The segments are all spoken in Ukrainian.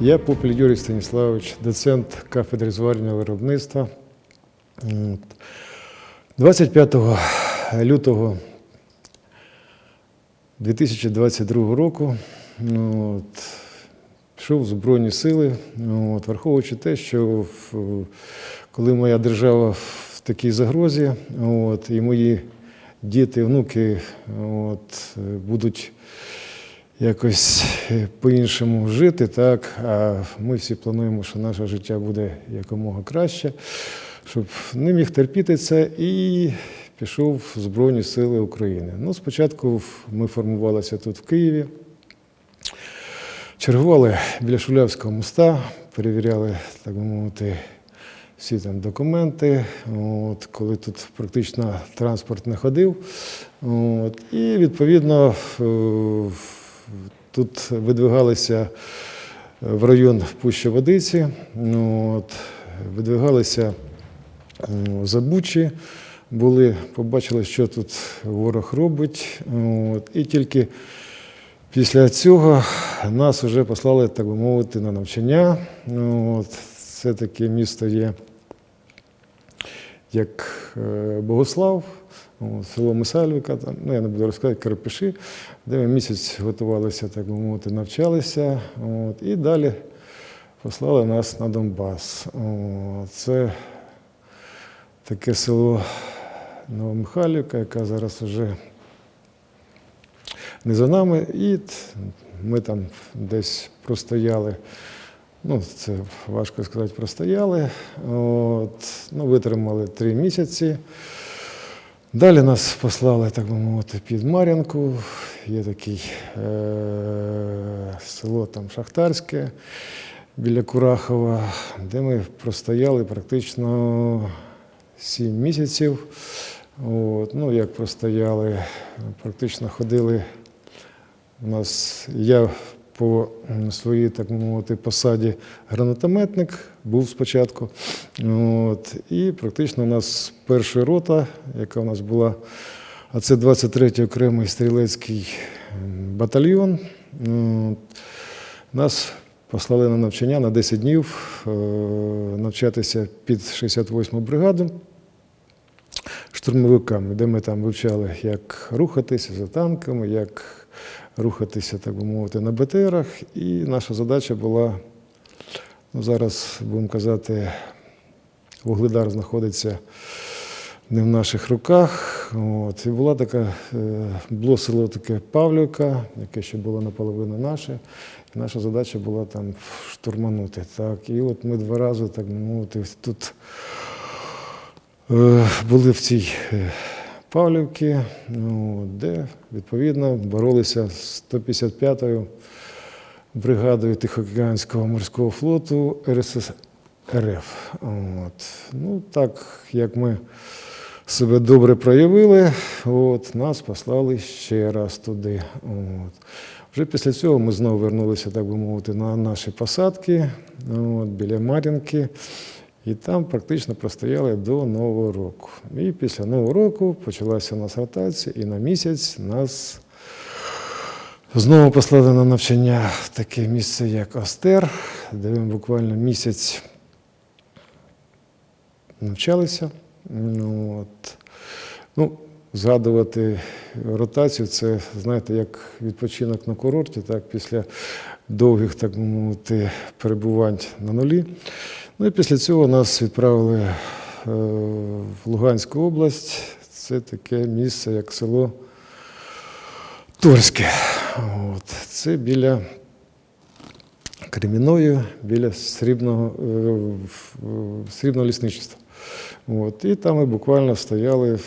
Я Попель Юрій Станіславович, доцент кафедри зварювального виробництва. 25 лютого 2022 року ну, от, пішов в Збройні Сили, ну, от, враховуючи те, що коли моя держава в такій загрозі, от, і мої діти, внуки от, будуть якось е, по-іншому жити, так, а ми всі плануємо, що наше життя буде якомога краще, щоб не міг терпіти це і пішов в Збройні Сили України. Ну, спочатку ми формувалися тут в Києві. Чергували біля Шулявського моста, перевіряли, так би мовити, всі там документи, от, коли тут практично транспорт не ходив. От, і відповідно е, тут видвигалися в район Пуща Водиці, ну, от, видвигалися м, за були, побачили, що тут ворог робить. От, і тільки Після цього нас вже послали, так би мовити, на навчання. Ну, От, це таке місто є, як е, Богослав, село Мисальвика, там, ну я не буду розказувати, Карпиші, де ми місяць готувалися, так би мовити, навчалися. От, і далі послали нас на Донбас. От, це таке село Новомихайлівка, яка зараз вже не за нами. І ми там десь простояли. Ну, це важко сказати, простояли. От, ну, витримали три місяці. Далі нас послали, так би мовити, під Мар'янку. Є таке село там Шахтарське біля Курахова, де ми простояли практично сім місяців. От, ну, як простояли, практично ходили. У нас я по своїй, так мовити, посаді гранатометник був спочатку. От, і практично у нас перша рота, яка у нас була, а це 23-й окремий стрілецький батальйон. От, нас послали на навчання на 10 днів е, навчатися під 68-му бригаду штурмовиками, де ми там вивчали, як рухатися за танками, як рухатися, так би мовити, на БТРах. І наша задача була, ну зараз будемо казати, вугледар знаходиться не в наших руках. От. І була така, е, було село таке Павлівка, яке ще було наполовину наше. І наша задача була там штурманути. Так. І от ми два рази, так би мовити, тут Е, були в цій Павлівці, ну, де відповідно боролися з 155-ю бригадою Тихоокеанського морського флоту РСРФ. От. Ну, так як ми себе добре проявили, от, нас послали ще раз туди. От. Вже після цього ми знову вернулися, так би мовити, на наші посадки от, біля Мар'їнки. І там практично простояли до Нового року. І після Нового року почалася у нас ротація, і на місяць нас знову послали на навчання в таке місце, як Остер, де ми буквально місяць навчалися. Ну, от. ну, згадувати ротацію, це, знаєте, як відпочинок на курорті, так, після довгих, так мовити, перебувань на нулі. Ну і після цього нас відправили е, в Луганську область. Це таке місце, як село Торське. От. Це біля Креміної, біля срібного, е, срібного лісничества. От. І там ми буквально стояли,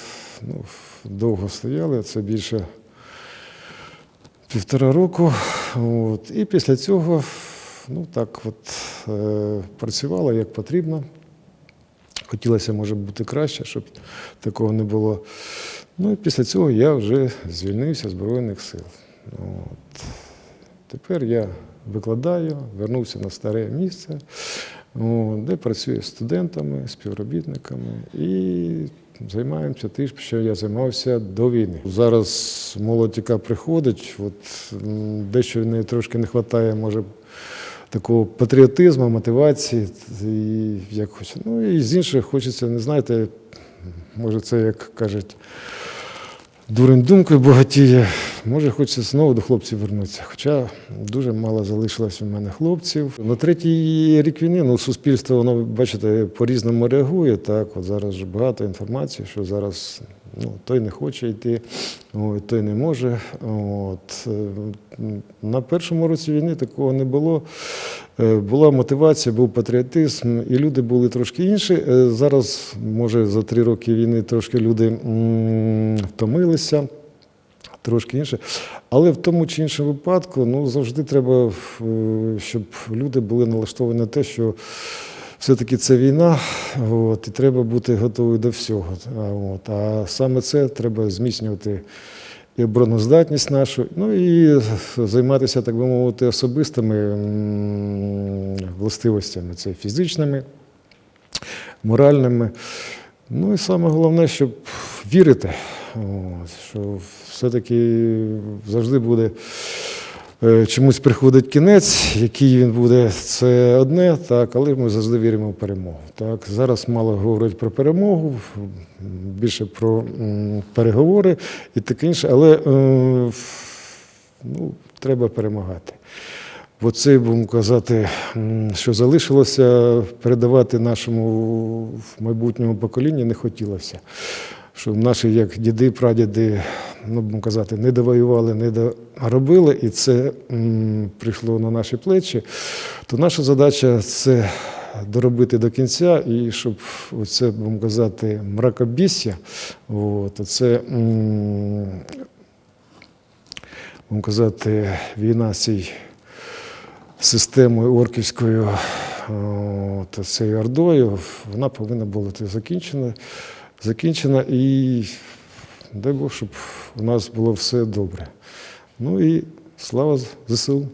ну, довго стояли, це більше півтора року. От. І після цього ну, так от, працювала як потрібно. Хотілося, може, бути краще, щоб такого не було. Ну і після цього я вже звільнився з Збройних сил. От. Тепер я викладаю, вернувся на старе місце, де працюю з студентами, співробітниками і займаємося тим, що я займався до війни. Зараз молодь, яка приходить, от, дещо в неї трошки не вистачає, може, такого патріотизму, мотивації, і як. Ну і з інших хочеться, не знаєте, може, це як кажуть. Дурень думкою багатіє. Може, хочеться знову до хлопців вернутися. Хоча дуже мало залишилось у мене хлопців. На третій рік війни ну, суспільство, воно, бачите, по-різному реагує. Так, от зараз ж багато інформації, що зараз ну, той не хоче йти, ой, той не може. От. е, На першому році війни такого не було. Е, Була мотивація, був патріотизм, і люди були трошки інші. Е, Зараз, може, за три роки війни трошки люди втомилися, трошки інше. Але в тому чи іншому випадку ну, завжди треба, е, щоб люди були налаштовані на те, що все-таки це війна, от, і треба бути готовий до всього. От, а саме це треба зміцнювати і обороноздатність нашу, ну і займатися, так би мовити, особистими властивостями, це фізичними, моральними. Ну і саме головне, щоб вірити, що все-таки завжди буде чомусь приходить кінець, який він буде, це одне, так, але ми завжди віримо в перемогу. Так. Зараз мало говорять про перемогу, більше про переговори і таке інше, але е, ну, треба перемагати. Оце, будемо казати, що залишилося передавати нашому майбутньому поколінню не хотілося. Що наші, як діди, прадіди, ну, будемо казати, не довоювали, не доробили, і це м, прийшло на наші плечі, то наша задача це доробити до кінця, і щоб оце, будемо казати, мракобісся, от, це, будемо казати, війна цій системою орківською, цією ордою, вона повинна була закінчена, закінчена і дай Бог, щоб у нас було все добре. Ну і слава ЗСУ.